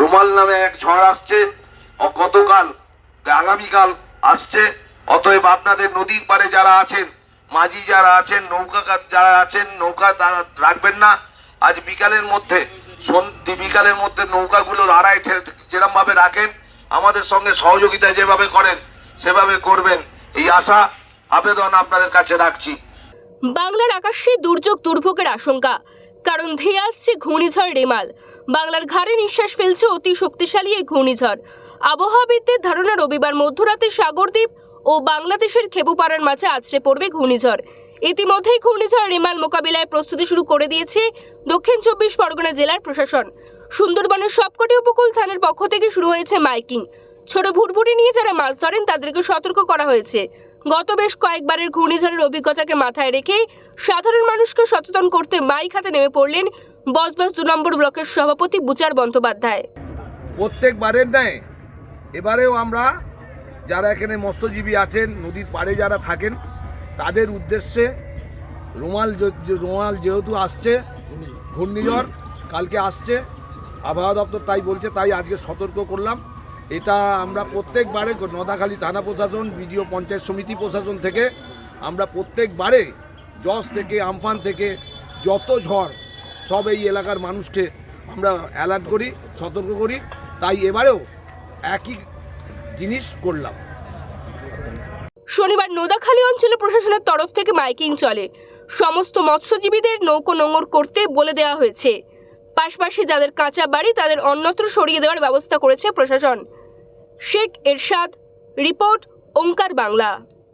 রুমাল নামে এক ঝড় আসছে। গতকাল, আগামীকাল আসছে। অতএব আপনাদের নদীর পারে যারা আছেন, মাঝি যারা আছেন, নৌকা যারা আছেন, নৌকা তারা রাখবেন না। আজ বিকালের মধ্যে বিকালের মধ্যে নৌকাগুলোর আড়াই যেরকম ভাবে রাখেন, আমাদের সঙ্গে সহযোগিতা যেভাবে করেন, সেভাবে করবেন। এই আশা, আবেদন আপনাদের কাছে রাখছি। বাংলার আকাশে দুর্যোগ দুর্ভোগের আশঙ্কা, কারণ ধেয়ে আসছে ঘূর্ণিঝড় রেমাল। বাংলার ঘাড়ে নিঃশ্বাস ফেলছে অতি শক্তিশালী এই ঘূর্ণিঝড়। আবহাওয়াবিদদের ধারণা রবিবার মধ্যরাতে সাগরদ্বীপ ও বাংলাদেশের খেপুপাড়ার মাঝে আছড়ে পড়বে ঘূর্ণিঝড়। ইতিমধ্যেই ঘূর্ণিঝড় রিমাল মোকাবিলায় প্রস্তুতি শুরু করে দিয়েছে দক্ষিণ চব্বিশ পরগনা জেলার প্রশাসন। সুন্দরবনের সবকটি উপকূল থানার পক্ষ থেকে শুরু হয়েছে মাইকিং। ছোট ভুটভুটি নিয়ে যারা মাছ ধরেন, তাদেরকে সতর্ক করা হয়েছে। গত বেশ কয়েকবারের ঘূর্ণিঝড়ের অভিজ্ঞতাকে মাথায় রেখে সাধারণ মানুষকে সচেতন করতে মাইক হাতে নেমে পড়লেন বজবজ দু নম্বর ব্লকের সভাপতি বুচার বন্দ্যোপাধ্যায়। প্রত্যেকবারের ন্যায় এবারেও আমরা যারা এখানে মৎস্যজীবী আছেন, নদীর পাড়ে যারা থাকেন, তাদের উদ্দেশ্যে রুমাল রুমাল যেহেতু আসছে, ঘূর্ণিঝড় কালকে আসছে, আবহাওয়া দপ্তর তাই বলছে, তাই আজকে সতর্ক করলাম। এটা আমরা প্রত্যেকবারে নদাখালী থানা প্রশাসন, বিডিও পঞ্চায়েত সমিতি প্রশাসন থেকে আমরা প্রত্যেকবারে জজ থেকে, আমফান থেকে যত ঝড় সব এই এলাকার মানুষকে আমরা অ্যালার্ট করি, সতর্ক করি। তাই এবারেও একই জিনিস করলাম। শনিবার নোদাখালী অঞ্চলে প্রশাসনের তরফ থেকে মাইকিং চলে। সমস্ত মৎস্যজীবীদের নৌকো নোঙর করতে বলে দেওয়া হয়েছে। পাশাপাশি যাদের কাঁচা বাড়ি, তাদের অন্যত্র সরিয়ে দেওয়ার ব্যবস্থা করেছে প্রশাসন। শেখ এরশাদ, রিপোর্ট, ওঙ্কার বাংলা।